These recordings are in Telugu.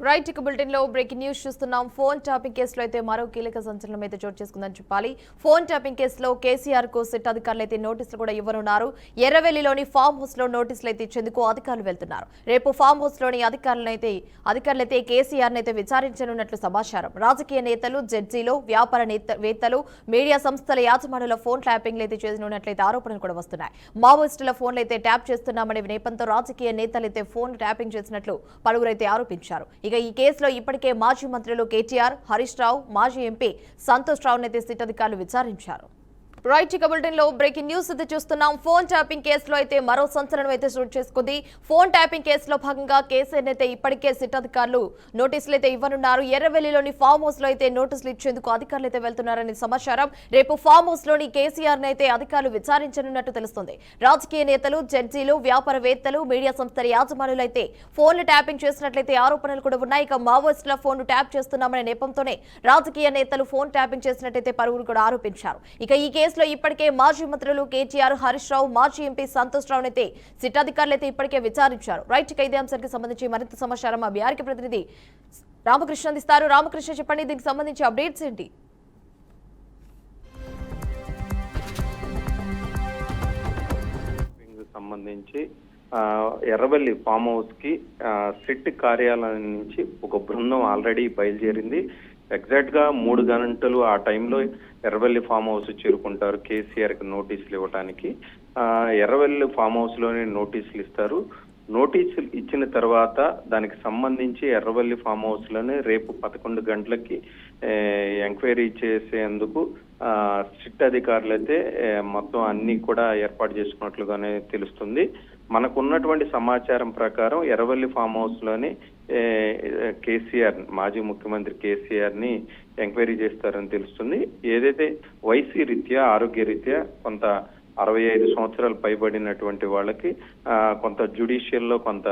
రైట్ ఇక బులెటిన్లో బ్రేకింగ్ న్యూస్ చూస్తున్నాం. ఫోన్ ట్యాపింగ్ కేసులో అయితే మరో కీలక సంచలనం అయితే చోటు చేసుకుందని చెప్పాలి. ఫోన్ ట్యాపింగ్ కేసులో కేసీఆర్కు సిట్ అధికారులు అయితే నోటీసులు కూడా ఇవ్వనున్నారు. ఎర్రవెల్లిలోని ఫామ్ హౌస్లో నోటీసులు అయితే ఇచ్చేందుకు అధికారులు వెళ్తున్నారు. రేపు ఫామ్ హౌస్లోని అధికారులను అయితే అధికారులు అయితే కేసీఆర్ అయితే విచారించనున్నట్లు సమాచారం. రాజకీయ నేతలు జడ్జీలు వ్యాపార నేత వేత్తలు మీడియా సంస్థల యాజమానుల ఫోన్ ట్యాపింగ్ అయితే చేసినట్లయితే ఆరోపణలు కూడా వస్తున్నాయి. మావోయిస్టుల ఫోన్లు అయితే ట్యాప్ చేస్తున్నామనే నేపథ్యంతో రాజకీయ నేతలు అయితే ఫోన్ ట్యాపింగ్ చేసినట్లు పలువురైతే ఆరోపించారు. ఇక ఈ కేసులో ఇప్పటికే మాజీ మంత్రులు కేటీఆర్ హరీష్ రావు మాజీ ఎంపీ సంతోష్ రావునైతే అయితే సిట్ అధికారులు విచారించారు. రైట్ ఇక బులెటిన్లో బ్రేకింగ్ న్యూస్ అయితే చూస్తున్నాం. ఫోన్ ట్యాపింగ్ కేసులో అయితే మరో సంచలనం అయితే చోటు చేసుకుంది. ఫోన్ ట్యాపింగ్ కేసులో భాగంగా కేసీఆర్ అయితే ఇప్పటికే సిట్ అధికారులు నోటీసులు అయితే ఇవ్వనున్నారు. ఎర్రవెల్లిలోని ఫామ్ హౌస్లో అయితే నోటీసులు ఇచ్చేందుకు అధికారులు అయితే వెళ్తున్నారని సమాచారం. రేపు ఫామ్ హౌస్లోని కేసీఆర్ అయితే అధికారులు విచారించనున్నట్టు తెలుస్తుంది. రాజకీయ నేతలు జడ్జీలు వ్యాపారవేత్తలు మీడియా సంస్థల యాజమానులు అయితే ఫోన్లు ట్యాపింగ్ చేసినట్లయితే ఆరోపణలు కూడా ఉన్నాయి. ఇక మావోయిస్టుల ఫోన్ ట్యాప్ చేస్తున్నామనే నేపంతోనే రాజకీయ నేతలు ఫోన్ ట్యాపింగ్ చేసినట్లయితే పలువురు కూడా ఆరోపించారు. ఇక ఈ కేసు కేసులో ఇప్పటికే మాజీ మంత్రులు కేటీఆర్ హరీష్ రావు మాజీ ఎంపీ సంతోష్ రావు అయితే సిట్ ఇప్పటికే విచారించారు. రైట్ ఇక ఇదే అంశానికి సంబంధించి మరింత సమాచారం మా బీఆర్కి ప్రతినిధి రామకృష్ణ అందిస్తారు. రామకృష్ణ చెప్పండి దీనికి సంబంధించి అప్డేట్స్ ఏంటి? సంబంధించి ఎర్రవల్లి ఫామ్ హౌస్కి సిట్ కార్యాలయం నుంచి ఒక బృందం ఆల్రెడీ బయలుదేరింది. ఎగ్జాక్ట్గా మూడు గంటలు ఆ టైంలో ఎర్రవల్లి ఫామ్ హౌస్ చేరుకుంటారు. కేసీఆర్కి నోటీసులు ఇవ్వడానికి ఆ, ఎర్రవల్లి ఫామ్ హౌస్లోనే నోటీసులు ఇస్తారు. నోటీసులు ఇచ్చిన తర్వాత దానికి సంబంధించి ఎర్రవల్లి ఫామ్ హౌస్లోనే రేపు పదకొండు గంటలకి ఎంక్వైరీ చేసేందుకు ఆ, సిట్ అధికారులు అయితే మొత్తం అన్ని కూడా ఏర్పాటు చేసుకున్నట్లుగానే తెలుస్తుంది. మనకున్నటువంటి సమాచారం ప్రకారం ఎర్రవల్లి ఫామ్ హౌస్లోని కేసీఆర్ మాజీ ముఖ్యమంత్రి కేసీఆర్ని ఎంక్వైరీ చేస్తారని తెలుస్తుంది. ఏదైతే వైసీ రీత్యా ఆరోగ్య రీత్యా కొంత అరవై ఐదు సంవత్సరాలు పైబడినటువంటి వాళ్ళకి కొంత జుడిషియల్లో కొంత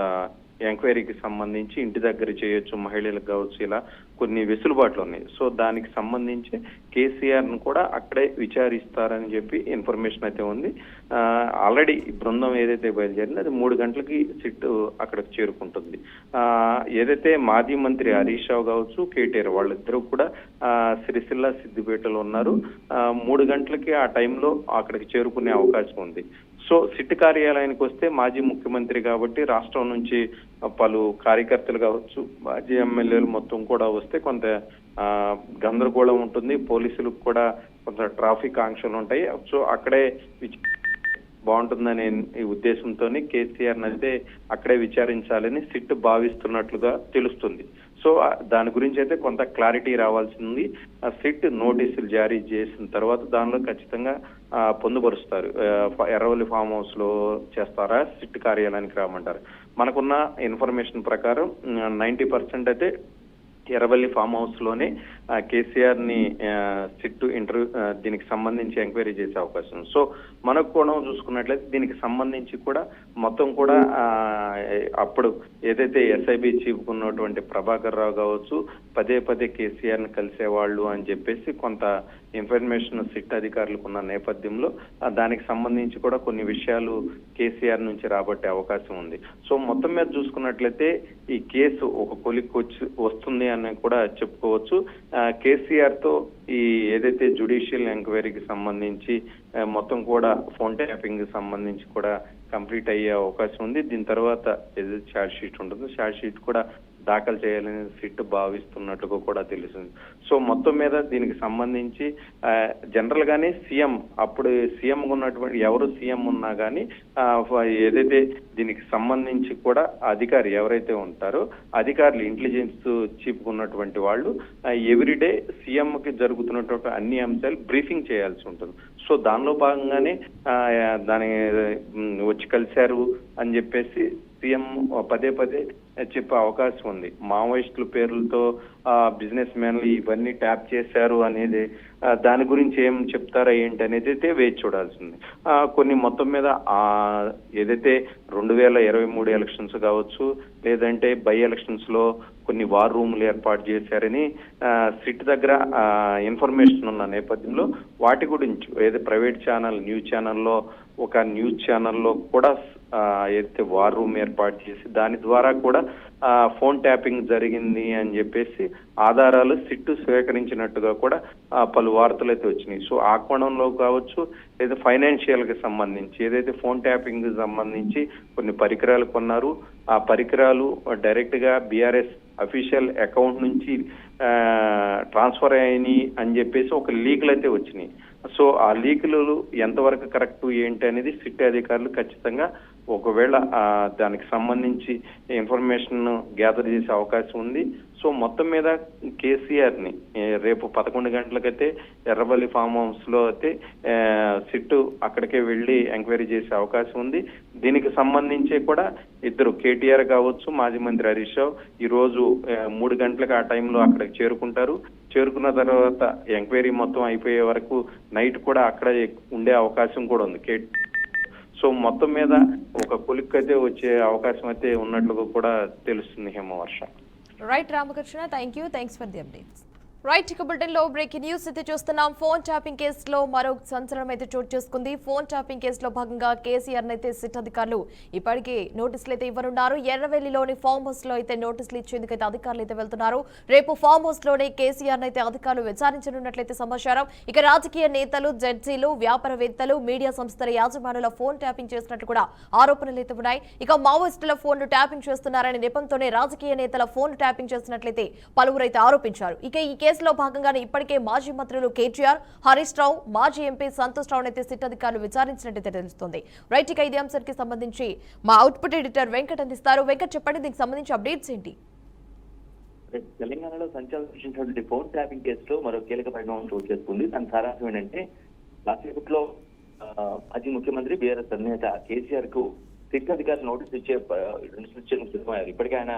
ఎంక్వైరీకి సంబంధించి ఇంటి దగ్గర చేయొచ్చు మహిళలకు కావచ్చు ఇలా కొన్ని వెసులుబాట్లు ఉన్నాయి. సో దానికి సంబంధించి కేసీఆర్ను కూడా అక్కడే విచారిస్తారని చెప్పి ఇన్ఫర్మేషన్ అయితే ఉంది. ఆల్రెడీ బృందం ఏదైతే బయలుదేరింది అది మూడు గంటలకి సిట్ అక్కడికి చేరుకుంటుంది. ఆ, ఏదైతే మాజీ మంత్రి హరీష్ రావు కావచ్చు కేటీఆర్ వాళ్ళిద్దరూ కూడా సిరిసిల్ల సిద్దిపేటలో ఉన్నారు. మూడు గంటలకి ఆ టైంలో అక్కడికి చేరుకునే అవకాశం ఉంది. సో సిట్ కార్యాలయానికి వస్తే మాజీ ముఖ్యమంత్రి కాబట్టి రాష్ట్రం నుంచి పలు కార్యకర్తలు కావచ్చు మాజీ ఎమ్మెల్యేలు మొత్తం కూడా వస్తే కొంత గందరగోళం ఉంటుంది. పోలీసులకు కూడా కొంత ట్రాఫిక్ ఆంక్షలు ఉంటాయి. సో అక్కడే బాగుంటుందనే ఈ ఉద్దేశంతో కేసీఆర్ అయితే అక్కడే విచారించాలని సిట్ భావిస్తున్నట్లుగా తెలుస్తుంది. సో దాని గురించి అయితే కొంత క్లారిటీ రావాల్సింది. ఆ సిట్ నోటీసులు జారీ చేసిన తర్వాత దానిలో ఖచ్చితంగా పొందుపరుస్తారు. ఎర్రవల్లి ఫామ్ హౌస్లో చేస్తారా? సిట్ కార్యాలయానికి రామంటారు. మనకున్న ఇన్ఫర్మేషన్ ప్రకారం నైన్టీ పర్సెంట్ అయితే ఎర్రవల్లి ఫామ్ హౌస్లోనే కేసీఆర్ని సిట్టు ఇంటర్వ్యూ దీనికి సంబంధించి ఎంక్వైరీ చేసే అవకాశం ఉంది. సో మనకు కూడా చూసుకున్నట్లయితే దీనికి సంబంధించి కూడా మొత్తం కూడా అప్పుడు ఏదైతే ఎస్ఐబి చీఫ్ ఉన్నటువంటి ప్రభాకర్ రావు కావచ్చు పదే పదే కేసీఆర్ని కలిసేవాళ్ళు అని చెప్పేసి కొంత ఇన్ఫర్మేషన్ సిట్ అధికారులకు ఉన్న నేపథ్యంలో దానికి సంబంధించి కూడా కొన్ని విషయాలు కేసీఆర్ నుంచి రాబట్టే అవకాశం ఉంది సో మొత్తం మీద చూసుకున్నట్లయితే ఈ కేసు ఒక కొలిక్కి వచ్చి వస్తుంది అని కూడా చెప్పుకోవచ్చు ఆ, కేసీఆర్తో ఈ ఏదైతే జుడిషియల్ ఎంక్వైరీకి సంబంధించి మొత్తం కూడా ఫోన్ ట్యాపింగ్ సంబంధించి కూడా కంప్లీట్ అయ్యే అవకాశం ఉంది. దీని తర్వాత ఏదైతే షార్ట్ షీట్ ఉంటుందో షార్ట్ షీట్ కూడా దాఖలు చేయాలని సిట్ భావిస్తున్నట్టుగా కూడా తెలుస్తుంది. సో మొత్తం మీద దీనికి సంబంధించి జనరల్ గానే సీఎం అప్పుడు సీఎం ఉన్నటువంటి ఎవరు సీఎం ఉన్నా కానీ ఏదైతే దీనికి సంబంధించి కూడా అధికారి ఎవరైతే ఉంటారో అధికారులు ఇంటెలిజెన్స్ చీఫ్ ఉన్నటువంటి వాళ్ళు ఎవ్రీడే సీఎం కి జరుగుతున్నటువంటి అన్ని అంశాలు బ్రీఫింగ్ చేయాల్సి ఉంటుంది. సో దానిలో భాగంగానే దాని వచ్చి కలిశారు అని చెప్పేసి సీఎం పదే పదే చెప్పే అవకాశం ఉంది. మావోయిస్టుల పేర్లతో బిజినెస్ మ్యాన్లు ఇవన్నీ ట్యాప్ చేశారు అనేది దాని గురించి ఏం చెప్తారా ఏంటి అనేది అయితే వేచి చూడాల్సింది. కొన్ని మొత్తం మీద ఆ ఏదైతే రెండు వేల ఇరవై మూడు ఎలక్షన్స్ కావచ్చు లేదంటే బై ఎలక్షన్స్లో కొన్ని వార్ రూమ్లు ఏర్పాటు చేశారని సిట్ దగ్గర ఇన్ఫర్మేషన్ ఉన్న నేపథ్యంలో వాటి గురించి ఏదో ప్రైవేట్ ఛానల్ న్యూస్ ఛానల్లో ఒక న్యూస్ ఛానల్లో కూడా ఏదైతే వార్ రూమ్ ఏర్పాటు చేసి దాని ద్వారా కూడా ఫోన్ ట్యాపింగ్ జరిగింది అని చెప్పేసి ఆధారాలు సిట్టు స్వీకరించినట్టుగా కూడా పలు వార్తలు అయితే వచ్చినాయి. సో ఆ కోణంలో కావచ్చు లేదా ఫైనాన్షియల్కి సంబంధించి ఏదైతే ఫోన్ ట్యాపింగ్ సంబంధించి కొన్ని పరికరాలు కొన్నారు ఆ పరికరాలు డైరెక్ట్గా బీఆర్ఎస్ అఫీషియల్ అకౌంట్ నుంచి ట్రాన్స్ఫర్ అయ్యాయి అని చెప్పేసి ఒక లీకులు అయితే వచ్చినాయి. సో ఆ లీకులు ఎంతవరకు కరెక్ట్ ఏంటి అనేది సిట్ అధికారులు ఖచ్చితంగా ఒకవేళ దానికి సంబంధించి ఇన్ఫర్మేషన్ గ్యాదర్ చేసే అవకాశం ఉంది. సో మొత్తం మీద కేసీఆర్ని రేపు పదకొండు గంటలకైతే ఎర్రబల్లి ఫామ్ హౌస్లో అయితే సిట్టు అక్కడికే వెళ్ళి ఎంక్వైరీ చేసే అవకాశం ఉంది. దీనికి సంబంధించి కూడా ఇద్దరు కేటీఆర్ కావచ్చు మాజీ మంత్రి హరీష్ రావు ఈ రోజు మూడు గంటలకు ఆ టైంలో అక్కడికి చేరుకుంటారు. చేరుకున్న తర్వాత ఎంక్వైరీ మొత్తం అయిపోయే వరకు నైట్ కూడా అక్కడ ఉండే అవకాశం కూడా ఉంది. కే సో మొత్తం మీద ఒక కొలిక్ అయితే వచ్చే అవకాశం అయితే ఉన్నట్లుగా కూడా తెలుస్తుంది Hemavarsha. Right Ramakrishna thank you thanks for the updates right ఇక బులెటిన్లో బ్రేకింగ్ న్యూస్ అయితే చూస్తున్నాం. ఫోన్ ట్యాపింగ్ కేసులో మరో సంచలనం అయితే చోటు చేసుకుంది. ఫోన్ ట్యాపింగ్ కేసులో భాగంగా కేసీఆర్ అయితే సిట్ అధికారులు ఇప్పటికే నోటీసులు అయితే ఇవ్వనున్నారు. ఎర్రవెల్లిలోని ఫామ్ హౌస్లో అయితే నోటీసులు ఇచ్చేందుకు అయితే అధికారులు అయితే వెళ్తున్నారు. రేపు ఫామ్ హౌస్లోనే కేసీఆర్ అయితే అధికారులు విచారించనున్నట్లయితే సమాచారం. ఇక రాజకీయ నేతలు జడ్జీలు వ్యాపారవేత్తలు మీడియా సంస్థల యాజమానుల ఫోన్ ట్యాపింగ్ చేసినట్టు కూడా ఆరోపణలు అయితే ఉన్నాయి. ఇక మావోయిస్టుల ఫోన్ ట్యాపింగ్ చేస్తున్నారనే నెపంతోనే రాజకీయ నేతల ఫోన్ ట్యాపింగ్ చేస్తున్నట్లయితే పలువురు అయితే ఆరోపించారు. ఇక ఈ కేసులో భాగంగానే ఇప్పటికే మాజీ మంత్రులు కేటీఆర్ హరీష్ రావు మాజీ ఎంపీ సంతోష్ రావు అయితే సిట్ అధికారులు విచారించినట్టు తెలుస్తుంది. రైట్ ఇక ఇదే అంశానికి సంబంధించి మా అవుట్పుట్ ఎడిటర్ వెంకట్ అందిస్తారు. వెంకట్ చెప్పండి దీనికి సంబంధించి అప్డేట్స్ ఏంటి? తెలంగాణలో సంచలనం సృష్టించినటువంటి ఫోన్ ట్యాపింగ్ కేసులో మరో కీలక పరిణామం చోటు చేసుకుంది. దాని సారాంశం ఏంటంటే కాసేపట్లో మాజీ ముఖ్యమంత్రి బీఆర్ఎస్ అధినేత కేసీఆర్కు సిట్ అధికారులు నోటీస్ ఇచ్చే సిద్ధమయ్యారు ఇప్పటికే ఆయన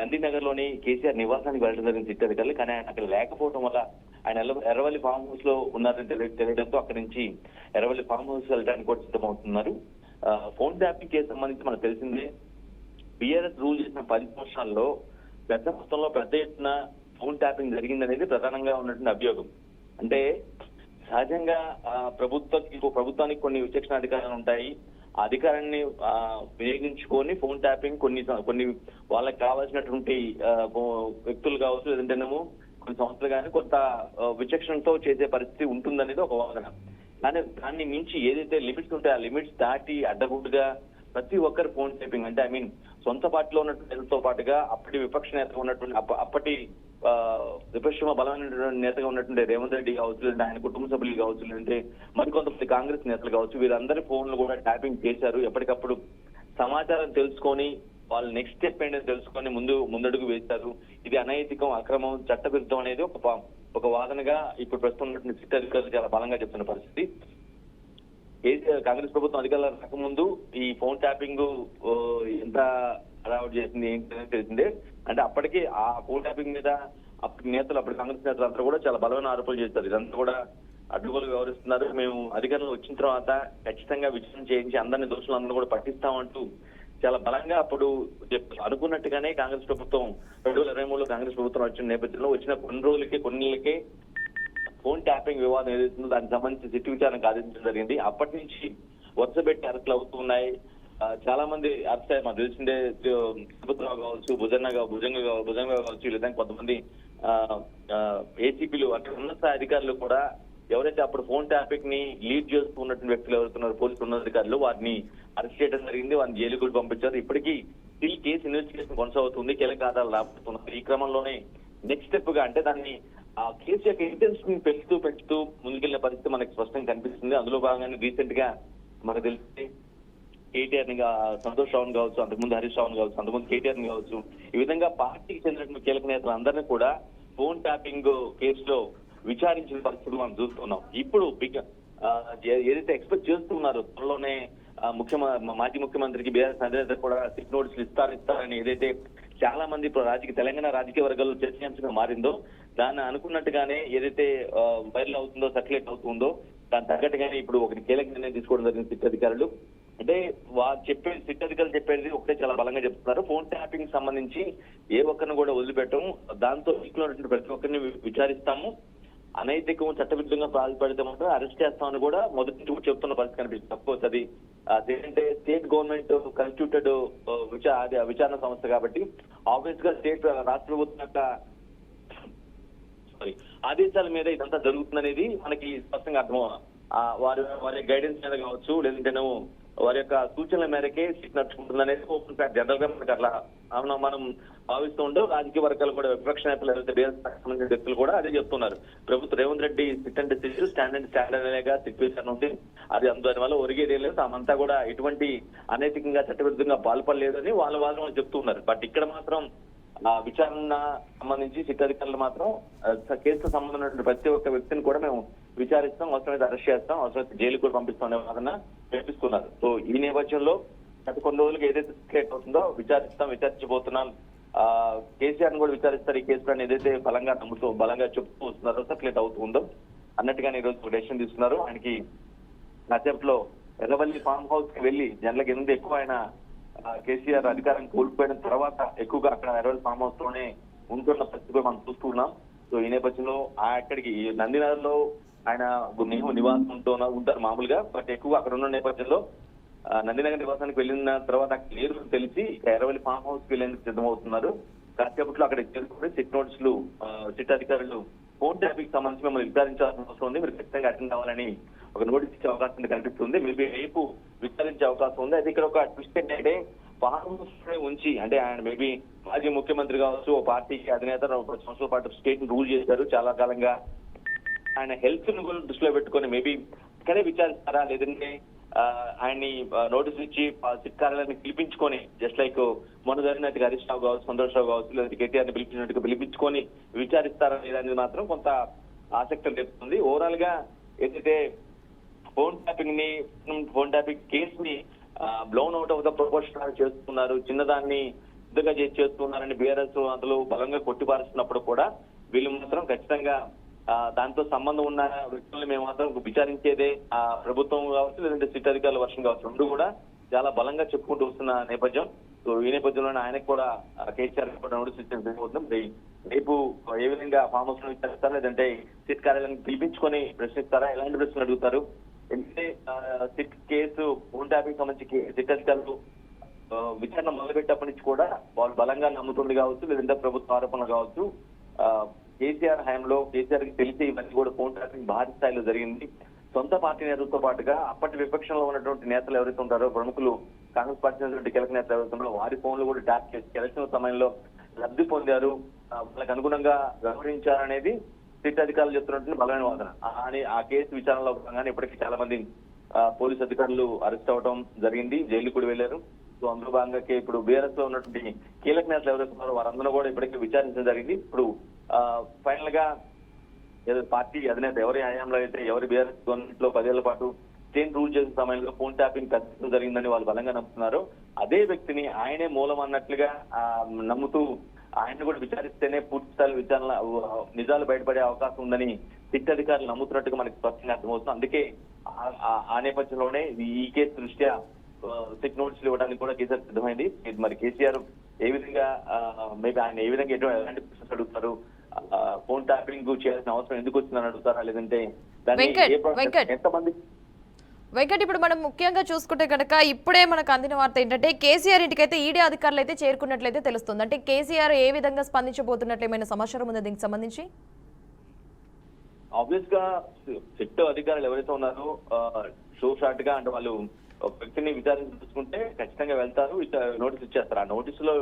నందినగర్లోని కేసీఆర్ నివాసానికి వెళ్ళడం జరిగింది సిట్ అధికారులు. కానీ ఆయన అక్కడ లేకపోవడం వల్ల ఆయన ఎర్రవల్లి ఫామ్ హౌస్లో ఉన్నారని తెలియడంతో అక్కడి నుంచి ఎర్రవల్లి ఫామ్ హౌస్ వెళ్ళడానికి కూడా సిద్ధమవుతున్నారు. ఫోన్ ట్యాపింగ్ కేసు సంబంధించి మనకు తెలిసిందే. బీఆర్ఎస్ రూల్ చేసిన పది సంవత్సరాల్లో పెద్ద మొత్తంలో పెద్ద ఎత్తున ఫోన్ ట్యాపింగ్ జరిగిందనేది ప్రధానంగా ఉన్నటువంటి అభియోగం. అంటే సహజంగా ఆ, ప్రభుత్వ ప్రభుత్వానికి కొన్ని విచక్షణ అధికారాలు ఉంటాయి. అధికారాన్ని వినియోగించుకొని ఫోన్ ట్యాపింగ్ కొన్ని కొన్ని వాళ్ళకి కావాల్సినటువంటి వ్యక్తులు కావచ్చు లేదంటేనేమో కొన్ని సంస్థలు కానీ కొంత విచక్షణతో చేసే పరిస్థితి ఉంటుందనేది ఒక వాదన. కానీ దాన్ని మించి ఏదైతే లిమిట్స్ ఉంటాయో ఆ లిమిట్స్ దాటి అడ్డగుడ్డుగా ప్రతి ఒక్కరు ఫోన్ ట్యాపింగ్. అంటే ఐ మీన్ సొంత పార్టీలో ఉన్నటువంటి నేతలతో పాటుగా అప్పటి విపక్ష నేత ఉన్నటువంటి అప్ప- అప్పటి విపక్షమ బలమైనటువంటి నేతగా ఉన్నటువంటి రేవంత్ రెడ్డి కావచ్చు లేదంటే ఆయన కుటుంబ సభ్యులు కావచ్చు లేదంటే మరికొంతమంది కాంగ్రెస్ నేతలు కావచ్చు వీరందరి ఫోన్లు కూడా ట్యాపింగ్ చేశారు. ఎప్పటికప్పుడు సమాచారం తెలుసుకొని వాళ్ళు నెక్స్ట్ స్టెప్ ఏంటని తెలుసుకొని ముందు ముందడుగు వేశారు. ఇది అనైతికం అక్రమం చట్టవిరుద్ధం అనేది ఒక ఒక వాదనగా ఇప్పుడు ప్రస్తుతం ఉన్నటువంటి సిట్ అధికారులు చాలా బలంగా చెప్తున్న పరిస్థితి. కాంగ్రెస్ ప్రభుత్వం అధికారులు రాకముందు ఈ ఫోన్ ట్యాపింగ్ ఎంత అలవాటు చేసింది ఏంటనేది తెలిసిందే. అంటే అప్పటికి ఆ ఫోన్ ట్యాపింగ్ మీద అప్పటి నేతలు అప్పటి కాంగ్రెస్ నేతలు అంతా కూడా చాలా బలమైన ఆరోపణలు చేస్తారు ఇదంతా కూడా అడ్డుగోలు వ్యవహరిస్తున్నారు. మేము అధికారంలో వచ్చిన తర్వాత ఖచ్చితంగా విచారణ చేయించి అందరిని దోషులందరూ కూడా పట్టిస్తామంటూ చాలా బలంగా అప్పుడు అనుకున్నట్టుగానే కాంగ్రెస్ ప్రభుత్వం రెండు వేల ఇరవై మూడులో కాంగ్రెస్ ప్రభుత్వం వచ్చిన నేపథ్యంలో వచ్చిన కొన్ని రోజులకే కొన్ని ఫోన్ ట్యాపింగ్ వివాదం ఏదైతుందో దానికి సంబంధించి సిట్టు విచారణకు ఆదేశించడం జరిగింది. అప్పటి నుంచి వరుస పెట్టి అరెస్టులు అవుతున్నాయి చాలా మంది అరెస్ట్ మాకు తెలిసిందే తిరుపతిరావు కావచ్చు భుజన్న భుజంగ కావచ్చు భుజంగ కావచ్చు లేదా కొంతమంది ఏసీపీలు అక్కడ ఉన్న అధికారులు కూడా ఎవరైతే అప్పుడు ఫోన్ టాపిక్ని లీడ్ చేస్తూ ఉన్నటువంటి వ్యక్తులు ఎవరుతున్నారు పోలీసు ఉన్నతాధికారులు వారిని అరెస్ట్ చేయడం జరిగింది వారిని జైలుకు పంపించారు. ఇప్పటికీ స్టిల్ కేసు ఇన్వెస్టిగేషన్ కొనసాగుతుంది కీలక ఆధారాలు రాబోతున్నారు ఈ క్రమంలోనే నెక్స్ట్ స్టెప్గా అంటే దాన్ని ఆ కేసు యొక్క ఇంటెన్షన్ పెంచుతూ పెంచుతూ ముందుకెళ్ళిన పరిస్థితి మనకి స్పష్టంగా కనిపిస్తుంది. అందులో భాగంగానే రీసెంట్గా మనకు తెలిసి కేటీఆర్ని సంతోష్ రావు కావచ్చు అంతకుముందు హరీష్ రావుని కావచ్చు అంతకుముందు కేటీఆర్ని కావచ్చు ఈ విధంగా పార్టీకి చెందినటువంటి కీలక నేతలు అందరినీ కూడా ఫోన్ ట్యాపింగ్ కేసులో విచారించిన పరిస్థితులు మనం చూస్తున్నాం ఇప్పుడు బిగ్ ఏదైతే ఎక్స్పెక్ట్ చేస్తున్నారో త్వరలోనే ముఖ్యమంత్రి ముఖ్యమ మాజీ ముఖ్యమంత్రికి బీఆర్ఎస్ అధినేత కూడా సిక్ నోటీసులు ఇస్తారు ఇస్తారని ఏదైతే చాలా మంది ఇప్పుడు రాజకీయ తెలంగాణ రాజకీయ వర్గాల్లో చర్చనీయాంశంగా మారిందో దాన్ని అనుకున్నట్టుగానే ఏదైతే వైరల్ అవుతుందో సర్క్యులేట్ అవుతుందో దాని తగ్గట్టుగానే ఇప్పుడు ఒకటి కీలక నిర్ణయం తీసుకోవడం జరిగింది సిట్ అధికారులు. అంటే వారు చెప్పే సిట్ అధికారులు చెప్పేది ఒకటే చాలా బలంగా చెప్తున్నారు. ఫోన్ ట్యాపింగ్ సంబంధించి ఏ ఒక్కరిని కూడా వదిలిపెట్టము. దాంతో ఇంట్లో ప్రతి ఒక్కరిని విచారిస్తాము. అనైతికం చట్టవిరుద్ధంగా ప్రాధిపడితే మాత్రం అరెస్ట్ చేస్తామని కూడా మొదటి నుంచి కూడా చెప్తున్న పరిస్థితి కనిపిస్తుంది. సపోజ్ అది అదేంటే స్టేట్ గవర్నమెంట్ కన్స్టిట్యూటెడ్ విచార విచారణ సంస్థ కాబట్టి ఆబ్వియస్గా స్టేట్ రాష్ట్ర ప్రభుత్వం యొక్క సారీ ఆదేశాల మీద ఇదంతా జరుగుతుందనేది మనకి స్పష్టంగా అర్థం వారి వారి గైడెన్స్ మీద కావచ్చు లేదంటేనేమో వారి యొక్క సూచనల మేరకే సీట్ నడుచుకుంటుంది అనేది ఓపెన్ ఫ్యాక్ట్ జనరల్గా మనకి అట్లా మనం భావిస్తూ ఉంటాం రాజకీయ వర్గాలు కూడా విపక్ష నేతలు ఎవరైతే బీఆర్ఎస్ సంబంధించిన వ్యక్తులు కూడా అదే చెప్తున్నారు. ప్రభుత్వ Revanth Reddy sit and sit stand and standard అనేగా situation ఉంది. అది అందువల్ల వల్ల ఒరిగేది లేదు. తామంతా కూడా ఎటువంటి అనైతికంగా చట్టవిరుద్ధంగా పాల్పడలేదని వాళ్ళ వాళ్ళు చెప్తున్నారు. బట్ ఇక్కడ మాత్రం ఆ విచారణ సంబంధించి సిట్ అధికారులు మాత్రం కేసుకు సంబంధించిన ప్రతి ఒక్క వ్యక్తిని కూడా మేము విచారిస్తాం అవసరమైతే అరెస్ట్ చేస్తాం అవసరమైతే జైలు కూడా పంపిస్తాం అనే వాదన వినిపిస్తున్నారు. సో ఈ నేపథ్యంలో గత కొన్ని రోజులకు ఏదైతే క్రియేట్ అవుతుందో విచారిస్తాం విచారించబోతున్నాం. ఆ కేసీఆర్ని కూడా విచారిస్తారు. ఈ కేసు ఏదైతే బలంగా నమ్ముతూ బలంగా చెప్తూ వస్తున్నారో సర్క్యులేట్ అవుతుందో అన్నట్టుగానే ఈ రోజు డెసిషన్ తీసుకున్నారు. ఆయనకి కాసేపట్లో ఎర్రవల్లి ఫామ్ హౌస్కి వెళ్ళి జనలకు ఎందుకు ఎక్కువ ఆయన కేసీఆర్ అధికారం కోల్పోయిన తర్వాత ఎక్కువగా అక్కడ నెరవేల్ ఫామ్ హౌస్లోనే ఉంటున్న పరిస్థితి మనం చూస్తున్నాం సో ఈ నేపథ్యంలో ఆ అక్కడికి నందినగర్లో ఆయన నివాసంతో నివాసం ఉంటూ ఉంటారు మామూలుగా బట్ ఎక్కువ అక్కడ ఉన్న నేపథ్యంలో నందినగర్ నివాసానికి వెళ్ళిన తర్వాత అక్కడ లేరు తెలిసి ఎరవల్లి ఫామ్ హౌస్కి వెళ్ళేందుకు సిద్ధమవుతున్నారు. కాసేపట్లో అక్కడ చేరుకుని సిట్ నోట్స్లు సిట్ అధికారులు ఫోన్ ట్యాపింగ్ సంబంధించి మిమ్మల్ని నిర్ధారించాల్సిన అవసరం ఉంది. మీరు ఖచ్చితంగా అటెండ్ అవ్వాలని ఒక నోటీస్ ఇచ్చే అవకాశం కనిపిస్తుంది. మేబీ రేపు విచారించే అవకాశం ఉంది. అది ఇక్కడ ఒక ట్విస్ట్ ఏంటంటే ఫామ్ ఉంచి అంటే ఆయన మేబీ మాజీ ముఖ్యమంత్రి కావచ్చు ఓ పార్టీకి అధినేత ఒక సంవత్సరాల పాటు స్టేట్ రూల్ చేశారు. చాలా కాలంగా ఆయన హెల్త్ను కూడా దృష్టిలో పెట్టుకొని మేబీ ఇక్కడే విచారిస్తారా? లేదంటే ఆ, ఆయన్ని నోటీస్ ఇచ్చి సిట్ కార్యాలయాన్ని పిలిపించుకొని జస్ట్ లైక్ మొన్న జరిగినట్టుగా హరీష్ రావు కావచ్చు సంతోష్ రావు కావచ్చు లేదా కేటీఆర్ని పిలిపించినట్టుగా పిలిపించుకొని విచారిస్తారా లేదా అనేది మాత్రం కొంత ఆసక్తి రేపుతుంది. ఓవరాల్గా ఏదైతే ఫోన్ ట్యాపింగ్ని ఫోన్ ట్యాపింగ్ కేసు ని blown out of the proportion చేస్తున్నారు. చిన్నదాన్ని పెద్దగా చేసి చేస్తున్నారని బీఆర్ఎస్ అందులో బలంగా కొట్టిపారుస్తున్నప్పుడు కూడా వీళ్ళు మాత్రం ఖచ్చితంగా దాంతో సంబంధం ఉన్న వ్యక్తుల్ని మేము మాత్రం విచారించేదే ఆ ప్రభుత్వం కావచ్చు లేదంటే సిట్ అధికారుల వర్షం కావచ్చు. రెండు కూడా చాలా బలంగా చెప్పుకుంటూ వస్తున్న నేపథ్యం. సో ఈ నేపథ్యంలోనే ఆయనకు కూడా కేసీఆర్ కూడా నోటీస్ ఇచ్చిన రేపు ఏ విధంగా ఫామ్ హౌస్లో విచారిస్తారా? లేదంటే సిట్ కార్యాలయాన్ని పిలిపించుకొని ప్రశ్నిస్తారా? ఎలాంటి ప్రశ్నలు అడుగుతారు? ఎందుకంటే సిట్ కేసు ఫోన్ ట్యాపింగ్ సంబంధించి కే- విచారణ మొదలుపెట్టప్పటి నుంచి కూడా వాళ్ళు బలంగా నమ్ముతుంది కావచ్చు లేదంటే ప్రభుత్వ ఆరోపణలు కావచ్చు. ఆ, కేసీఆర్ హయాంలో కేసీఆర్కి తెలిసి ఇవన్నీ కూడా ఫోన్ ట్యాపింగ్ భారీ స్థాయిలో జరిగింది. సొంత పార్టీ నేతలతో పాటుగా అప్పటి విపక్షంలో ఉన్నటువంటి నేతలు ఎవరైతే ఉంటారో ప్రముఖులు కాంగ్రెస్ పార్టీ నేతలు కీలక నేతలు ఎవరైతే ఉన్నారో వారి ఫోన్లు కూడా ట్యాప్ చేసి ఎలక్షన్ సమయంలో లబ్ధి పొందారు. వాళ్ళకి అనుగుణంగా వ్యవహరించారనేది సిట్ అధికారులు చెప్తున్నటువంటి బలమైన వాదన. అని ఆ కేసు విచారణలో భాగంగానే ఇప్పటికీ చాలా మంది ఆ, పోలీస్ అధికారులు అరెస్ట్ అవడం జరిగింది జైలు కూడా వెళ్ళారు సో అందులో భాగంగా ఇప్పుడు బీఆర్ఎస్లో ఉన్నటువంటి కీలక నేతలు ఎవరైతే ఉన్నారో వారందరూ కూడా ఇప్పటికీ విచారించడం జరిగింది. ఇప్పుడు ఫైనల్గా పార్టీ అధినేత ఎవరి హయాంలో అయితే ఎవరి బీఆర్ఎస్ గవర్నమెంట్లో పదేళ్ళ పాటు స్టేట్ రూల్ చేసిన సమయంలో ఫోన్ ట్యాపింగ్ పెద్ద జరిగిందని వాళ్ళు బలంగా నమ్ముతున్నారు. అదే వ్యక్తిని ఆయనే మూలం అన్నట్లుగా ఆ, నమ్ముతూ ఆయన కూడా విచారిస్తేనే పూర్తి స్థాయి విచారణ నిజాలు బయటపడే అవకాశం ఉందని సిట్ అధికారులు నమ్ముతున్నట్టుగా మనకి స్పష్టంగా అర్థమవుతుంది. అందుకే ఆ- నేపథ్యంలోనే ఈ కేసు దృష్ట్యా సిట్ నోట్స్ ఇవ్వడానికి కూడా కేసీఆర్ సిద్ధమైంది. మరి కేసీఆర్ ఏ విధంగా మేబీ ఆయన ఏ విధంగా ఎటువంటి ఎలాంటి ప్రశ్నలు అడుగుతారు? ఫోన్ ట్యాపింగ్ చేయాల్సిన అవసరం ఎందుకు వచ్చిందని అడుగుతారా? లేదంటే దాన్ని. ఎంతమంది వెంకట్ ఇప్పుడు మనం ముఖ్యంగా చూసుకుంటే కనుక ఇప్పుడే మనకు అందిన వార్త ఏంటంటే కేసీఆర్ ఇంటికైతే ఈడీ అధికారులు అయితే చేరుకున్నట్లయితే తెలుస్తుంది. అంటే కేసీఆర్ ఏ విధంగా స్పందించబోతున్నట్లు ఏమైనా సమాచారం ఉందా దీనికి సంబంధించి? ఆబ్వియస్గా సిట్ అధికారులు ఎవరైతే ఉన్నారో షో షార్ట్గా అంటే వాళ్ళు ఒక వ్యక్తిని విచారించుకుంటే ఖచ్చితంగా వెళ్తారు నోటీస్ ఇచ్చేస్తారు. ఆ నోటీస్లో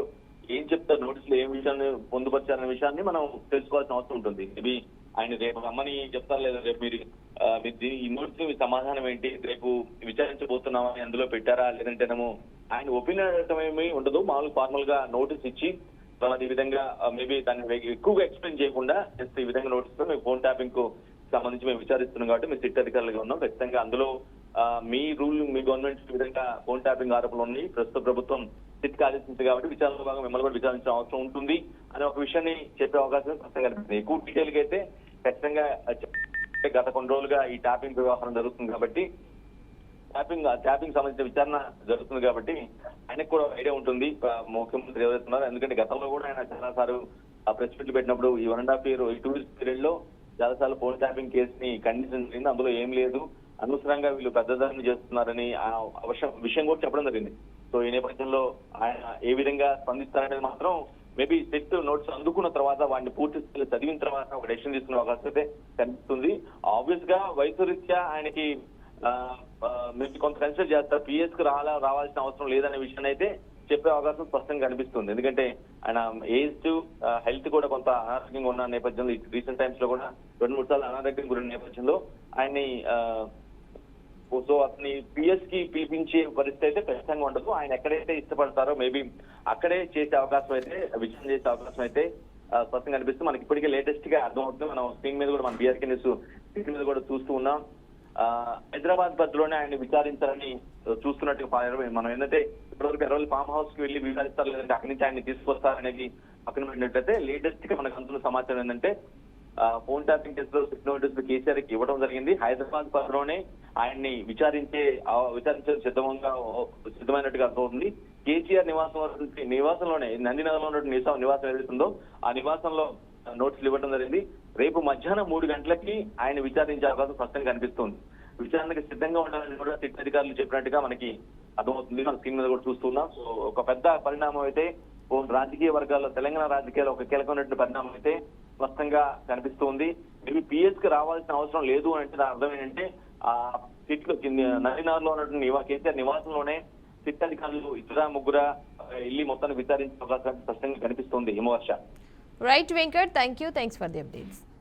ఏం చెప్తారు నోటీస్లో ఏం విషయాన్ని పొందుపరిచారనే విషయాన్ని మనం తెలుసుకోవాల్సిన అవసరం ఉంటుంది. మేబీ ఆయన రేపు రమ్మని చెప్తారు లేదా రేపు మీరు దీని- ఈ నోట్స్ మీ సమాధానం ఏంటి? రేపు విచారించబోతున్నామని అందులో పెట్టారా? లేదంటేనేమో ఆయన ఒపీనియన్ అడగటం ఉండదు. మామూలు ఫార్మల్గా నోటీస్ ఇచ్చి ఈ విధంగా మేబీ దాన్ని ఎక్కువగా ఎక్స్ప్లెయిన్ చేయకుండా జస్ట్ ఈ విధంగా నోటీస్ మేము ఫోన్ ట్యాపింగ్కు సంబంధించి మేము విచారిస్తున్నాం కాబట్టి మేము సిట్ అధికారులుగా ఉన్నాం. ఖచ్చితంగా అందులో మీ రూల్ మీ గవర్నమెంట్ ఈ విధంగా ఫోన్ ట్యాపింగ్ ఆరోపణలు ఉన్నాయి. ప్రస్తుత ప్రభుత్వం సిట్ ఆదేశించింది కాబట్టి విచారణ భాగం మిమ్మల్ని కూడా విచారించిన అవసరం ఉంటుంది. అనే ఒక విషయాన్ని చెప్పే అవకాశం ఖచ్చితంగా కనిపిస్తుంది. ఎక్కువ డీటెయిల్గా అయితే ఖచ్చితంగా గత కొన్ని రోజులుగా ఈ ట్యాపింగ్ వ్యవహారం జరుగుతుంది కాబట్టి ట్యాపింగ్ ట్యాపింగ్ సంబంధించిన విచారణ జరుగుతుంది కాబట్టి ఆయనకు కూడా ఐడియా ఉంటుంది. ముఖ్యమంత్రి ఎవరైతున్నారో ఎందుకంటే గతంలో కూడా ఆయన చాలా సార్లు ఆ ప్రెస్ మీట్లు పెట్టినప్పుడు ఈ వన్ అండ్ హాఫ్ ఇయర్ ఈ టూ ఇయర్స్ పీరియడ్లో చాలాసార్లు ఫోన్ ట్యాపింగ్ కేసుని ఖండించడం జరిగింది. అందులో ఏం లేదు. అనవసరంగా వీళ్ళు పెద్దదాన్ని చేస్తున్నారని ఆ విషయం కూడా చెప్పడం జరిగింది. సో ఈ నేపథ్యంలో ఆయన ఏ విధంగా స్పందిస్తారనేది మాత్రం మేబీ సెట్ నోట్స్ అందుకున్న తర్వాత వాడిని పూర్తి స్థాయిలో చదివిన తర్వాత ఒక డెసిషన్ తీసుకునే అవకాశం అయితే కనిపిస్తుంది. ఆబ్వియస్గా వయసు రీత్యా ఆయనకి మీరు కొంత కన్సిడర్ చేస్తారు. పిఎస్కు రావాల రావాల్సిన అవసరం లేదనే విషయాన్ని అయితే చెప్పే అవకాశం స్పష్టంగా కనిపిస్తుంది. ఎందుకంటే ఆయన ఏజ్ హెల్త్ కూడా కొంత అనారోగ్యంగా ఉన్న నేపథ్యంలో రీసెంట్ టైమ్స్లో కూడా రెండు మూడు సార్లు అనారోగ్యం గురిన నేపథ్యంలో ఆయన్ని సో అతని పిఎస్కి పిలిపించే పరిస్థితి అయితే ఖచ్చితంగా ఉండదు. ఆయన ఎక్కడైతే ఇష్టపడతారో మేబీ అక్కడే చేసే అవకాశం అయితే విజయం చేసే అవకాశం అయితే స్పష్టంగా అనిపిస్తుంది. మనకి ఇప్పటికే లేటెస్ట్గా అర్థమవుతుంది. మనం స్క్రీన్ మీద కూడా మన బీఆర్కే న్యూస్ స్క్రీన్ మీద కూడా చూస్తూ ఉన్నాం. ఆ, హైదరాబాద్ పరిధిలోనే ఆయన విచారించాలని చూస్తున్నట్టు మనం ఏంటంటే ఇప్పటివరకు ఎర్రవల్లి ఫామ్ హౌస్కి వెళ్ళి విచారిస్తారు లేదంటే అక్కడి నుంచి ఆయన తీసుకొస్తారనేది పక్కన పెట్టినట్లయితే లేటెస్ట్గా మనకు అందులో సమాచారం ఏంటంటే ఫోన్ ట్యాపింగ్ కేసులో నోటీసులు కేసీఆర్కి ఇవ్వడం జరిగింది. హైదరాబాద్ బదులోనే ఆయన్ని విచారించే విచారించే సిద్ధంగా సిద్ధమైనట్టుగా అర్థమవుతుంది కేసీఆర్ నివాసం నివాసంలోనే నందినగర్లో ఉన్నటువంటి నివాసం నివాసం ఏదైతుందో ఆ నివాసంలో నోటీసులు ఇవ్వడం జరిగింది. రేపు మధ్యాహ్నం మూడు గంటలకి ఆయన విచారించే అవకాశం స్పష్టంగా కనిపిస్తుంది. విచారణకు సిద్ధంగా ఉండాలని కూడా సిట్ అధికారులు చెప్పినట్టుగా మనకి అర్థమవుతుంది. మన స్క్రీన్ మీద కూడా చూస్తున్నాం. సో ఒక పెద్ద పరిణామం అయితే ఓ రాజకీయ వర్గాల్లో తెలంగాణ రాజకీయాల్లో ఒక కీలకమైనటువంటి పరిణామం అయితే స్పష్టంగా కనిపిస్తుంది. ఇవి పిఎస్కి రావాల్సిన అవసరం లేదు అని అంటే దాని అర్థం ఏంటంటే ఆ సిట్లో నదినార్లో ఉన్నటువంటి నివా కేసీఆర్ నివాసంలోనే సిట్ అధికారులు ఇద్దరా ముగ్గురా ఇల్లి మొత్తాన్ని విచారించే అవకాశం స్పష్టంగా కనిపిస్తుంది Himavarsha. Right Venkat thank you thanks for the updates